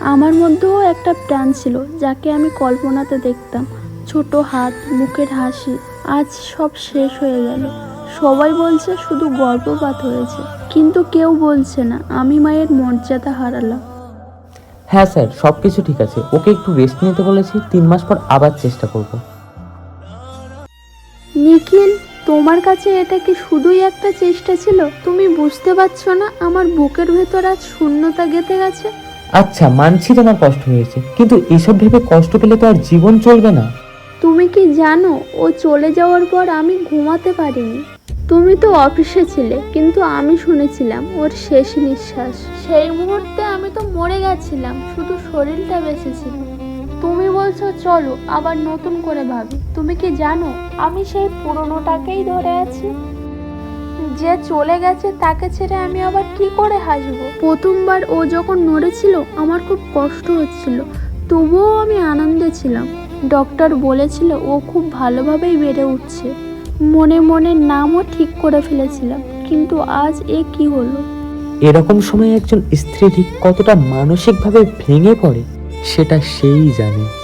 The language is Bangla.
আমার মধ্যেও একটা প্রাণ ছিল যাকে আমি কল্পনাতে দেখতাম। ছোট হাত মুখের হাসি আজ সব শেষ হয়ে গেল। সবাই বলছে শুধু গর্ভপাত হয়েছে কিন্তু কেউ বলছে না আমি মায়ের মর্যাদা হারালাম। হ্যাঁ স্যার সব কিছু ঠিক আছে। ওকে একটু রেস্ট নিতে বলেছি তিন মাস পর আবার চেষ্টা করব। নিখিল তোমার কাছে এটা কি শুধুই একটা চেষ্টা ছিল? তুমি বুঝতে পারছ না আমার বুকের ভেতর আজ শূন্যতা গেঁথে গেছে? আচ্ছা মানছি তোমার কষ্ট হয়েছে, কিন্তু এসব ভেবে কষ্ট পেলে তো আর জীবন চলবে না। তুমি কি জানো, ও চলে যাওয়ার পর আমি ঘুমাতে পারিনি। তুমি তো অফিসে ছিলে, কিন্তু আমি শুনেছিলাম ওর শেষ নিঃশ্বাস। সেই মুহূর্তে আমি তো মরে গেছিলাম, শুধু শরীরটা বেঁচে ছিল তুমি বলছো, চলো আবার নতুন করে ভাবি। তুমি কি জানো, আমি সেই পুরনোটাকেই ধরে আছি? যে চলে গেছে তাকে ছেড়ে আমি আবার কি করে হাসবো? প্রথমবার ও যখন নড়েছিল, আমার খুব কষ্ট হচ্ছিল। তবুও আমি আনন্দে ছিলাম। ডক্টর বলেছিল, ও খুব ভালোভাবেই বেড়ে উঠছে। মনে মনে নামও ঠিক করে ফেলেছিলাম, কিন্তু আজ এ কি হলো? এরকম সময় একজন স্ত্রী ঠিক কতটা মানসিকভাবে ভেঙে পড়ে, সেটা সেই জানে।